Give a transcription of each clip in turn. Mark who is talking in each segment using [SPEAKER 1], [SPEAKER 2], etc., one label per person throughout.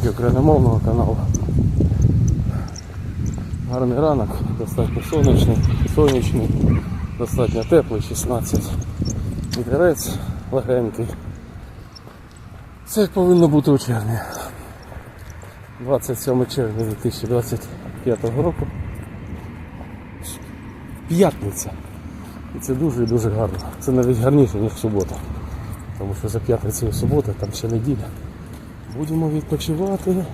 [SPEAKER 1] підписники україномовного каналу. Гарний ранок, достатньо сонячний, сонячний, достатньо теплий, 16. Вітерець легенький. Це як повинно бути у червні. 27 червня 2025 року. П'ятниця. І це дуже і дуже гарно. Це навіть гарніше, ніж субота. Тому що за п'ятницею субота, там ще неділя. Будемо відпочивати.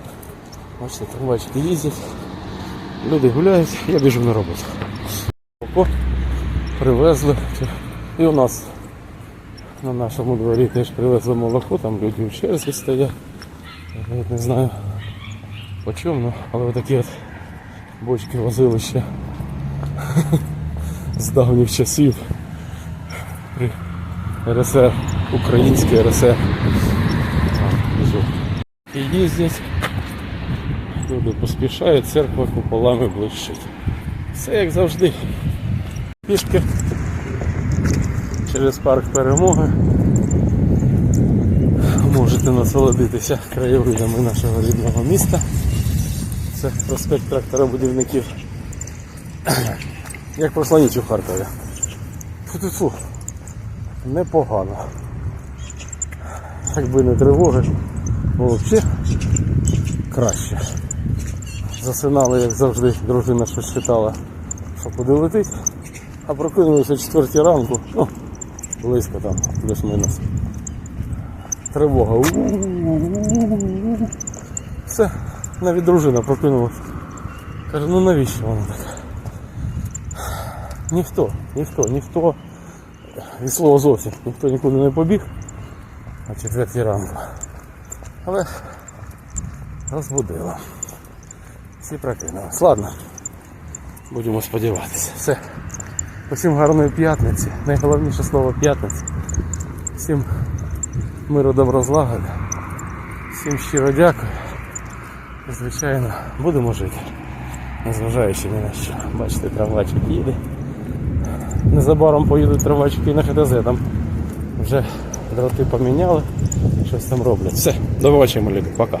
[SPEAKER 1] Бачите, трамвайчики їздять. Люди гуляють, я біжу на роботу. О, привезли. І у нас на нашому дворі теж привезли молоко, там люди в черзі стоять. Я не знаю по чому, але отакі от бочки возили ще з давніх часів при РСР, український РСР. Їздять, люди поспішають, церква куполами блищить. Все як завжди. Пішки через парк перемоги. Можете насолодитися краєвидами нашого рідного міста. Це проспект трактора будівників. Як пройшла ніч у Харкові. Фу-фу-фу. Непогано. Якби не тривоги, було б ще краще. Засинали, як завжди, дружина щось читала, що куди летить. А прокинулися о 4 ранку, ну, близько там, плюс-мінус. Тривога. Все, навіть дружина прокинулася. Каже, ну навіщо воно так? Ніхто, ніхто, ніхто, від слова зовсім, ніхто нікуди не побіг о четвертій ранку. Але розбудила. Всі прокинулись. Ладно, будемо сподіватися. Все. Усім гарної п'ятниці. Найголовніше слово п'ятниця. Всім миру доброзлагоди. Всім щиро дякую. І, звичайно, будемо жити. Незважаючи ні на що. Бачите, трамвайчик їде. Незабаром поїдуть трамвайчики на ХТЗ. Там вже дроти поміняли, щось там роблять. Все, до побачення, люди, Пока.